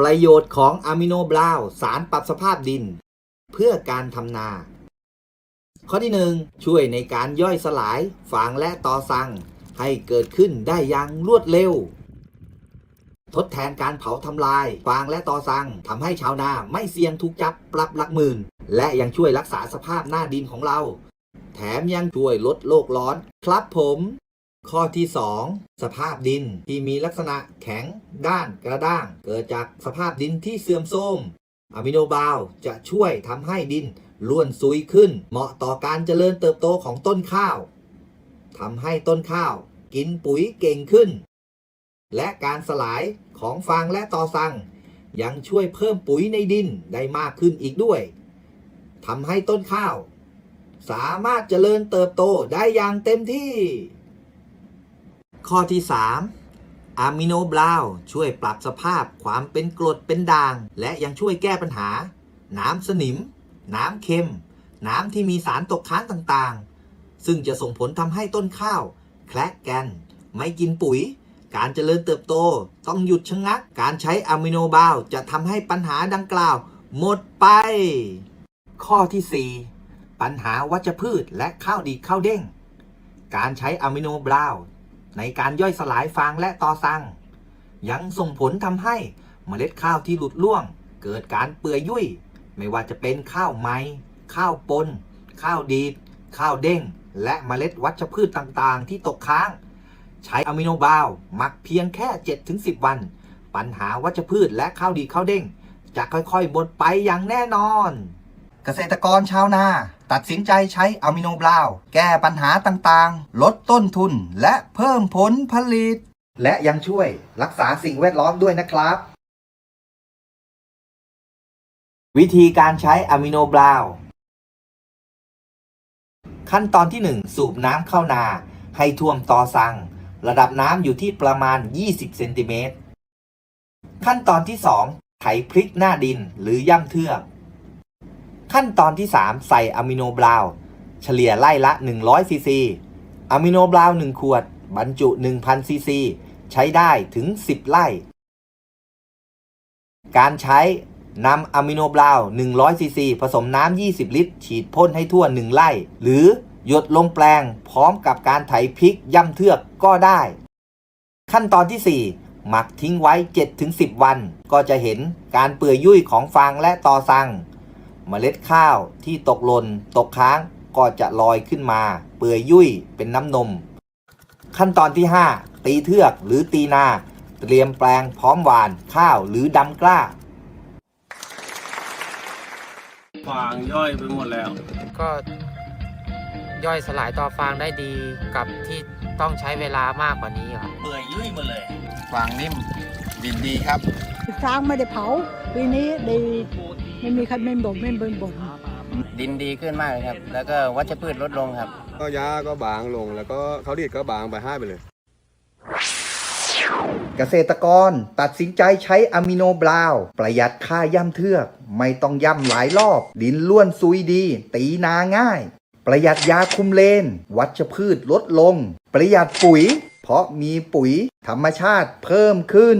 ประโยชน์ของอะมิโนบราว สารปรับสภาพดิน เพื่อการทำนา ข้อที่หนึ่งช่วยในการย่อยสลายฟางและตอสัง ให้เกิดขึ้นได้อย่างรวดเร็ว ทดแทนการเผาทำลายฟางและตอสังทำให้ชาวนาไม่เสี่ยงถูกจับปรับหลักหมื่น และยังช่วยรักษาสภาพหน้าดินของเรา แถมยังช่วยลดโลกร้อน ครับผม ข้อที่ 2 สภาพดินที่มีลักษณะแข็งด้านกระด้าง เกิดจากสภาพดินที่เสื่อมโทรมอะมิโนบาวจะช่วยทำให้ดินล้วนซุยขึ้น เหมาะต่อการเจริญเติบโตของต้นข้าวทำให้ต้นข้าวกินปุ๋ยเก่งขึ้น และการสลายของฟางและตอสัง ยังช่วยเพิ่มปุ๋ยในดินได้มากขึ้นอีกด้วยทำให้ต้นข้าว สามารถเจริญเติบโตได้อย่างเต็มที่ ข้อที่ 3อะมิโนบราวช่วยปรับสภาพความเป็นกรดเป็นด่าง และยังช่วยแก้ปัญหา น้ำสนิม น้ำเค็ม น้ำที่มีสารตกค้างต่างๆ ซึ่งจะส่งผลทำให้ต้นข้าว แคละแกนไม่กินปุ๋ย การเจริญเติบโตต้องหยุดชะงัก การใช้อะมิโนบราวจะทำให้ปัญหาดังกล่าว หมดไป ข้อที่ 4 ปัญหาวัชพืชและข้าวดีข้าวเด้ง การใช้อะมิโนบราว ในการย่อยสลายฟางและตอสัง ยังส่งผลทำให้เมล็ดข้าวที่หลุดร่วง เกิดการเปื่อยยุ่ย ไม่ว่าจะเป็นข้าวไม้ข้าวปน ข้าวดีด ข้าวเด้ง และเมล็ดวัชพืชต่างๆ ที่ตกค้าง ใช้อะมิโนบาวหมักเพียงแค่ 7-10 วัน ปัญหาวัชพืชและข้าวดีข้าวเด้ง จะค่อยๆหมดไปอย่างแน่นอน เกษตรกรชาวนา ตัดสินใจใช้อะมิโนบราวแก้ปัญหาต่างๆ ลดต้นทุนและเพิ่มผลผลิต และยังช่วยรักษาสิ่งแวดล้อมด้วยนะครับ วิธีการใช้อะมิโนบราวขั้นตอนที่ 1 สูบน้ำเข้านา ให้ท่วมตอสัง ระดับน้ำอยู่ที่ประมาณ 20 เซนติเมตร ขั้นตอนที่ 2 ไถพริกหน้าดินหรือย่ำเทือก ขั้นตอนที่ 3 ใส่อะมิโนบราวน์เฉลี่ยไล่ละ 100ซีซีอะมิโนบราวน์1ขวด บรรจุ 1,000ซีซีใช้ได้ถึง 10 ไร่ การใช้นำอะมิโนบราวน์100ซีซีผสมน้ำ 20 ลิตร ฉีดพ่นให้ทั่ว 1 ไร่ หรือหยดลงแปลงพร้อมกับการไถพริกย่ำเทือกก็ได้ ขั้นตอนที่ 4 หมักทิ้งไว้ 7-10 วัน ก็จะเห็นการเปื่อยยุ่ยของฟางและตอสัง เมล็ดข้าวที่ตกหล่นตกค้างก็จะลอยขึ้นมา เปื่อยยุ่ยเป็นน้ำนม ขั้นตอนที่ 5 ตีเทือกหรือตีนา เตรียมแปลงพร้อมหวานข้าวหรือดำกล้าฟางย่อยไปหมดแล้ว ก็ย่อยสลายต่อฟางได้ดีกับที่ต้องใช้เวลามากกว่านี้ครับ เปื่อยยุ่ยหมดเลย ฟางนิ่ม ดินดีครับช้างไม่ได้เผาปีนี้ดีไม่มีใครไม่บ่นไม่บ่นบ่นดินดีขึ้นมากเลยครับ แล้วก็วัชพืชลดลงครับ ก็หญ้าก็บางลง แล้วก็เขาดีดก็บางไปให้ไปเลย เกษตรกรตัดสินใจใช้อะมิโนบราวน์ประหยัดค่าย่ำเทือก ไม่ต้องย่ำหลายรอบ ดินล้วนซุยดี ตีนาง่าย ประหยัดยาคุมเลน วัชพืชลดลง ประหยัดปุ๋ย เพราะมีปุ๋ยธรรมชาติเพิ่มขึ้น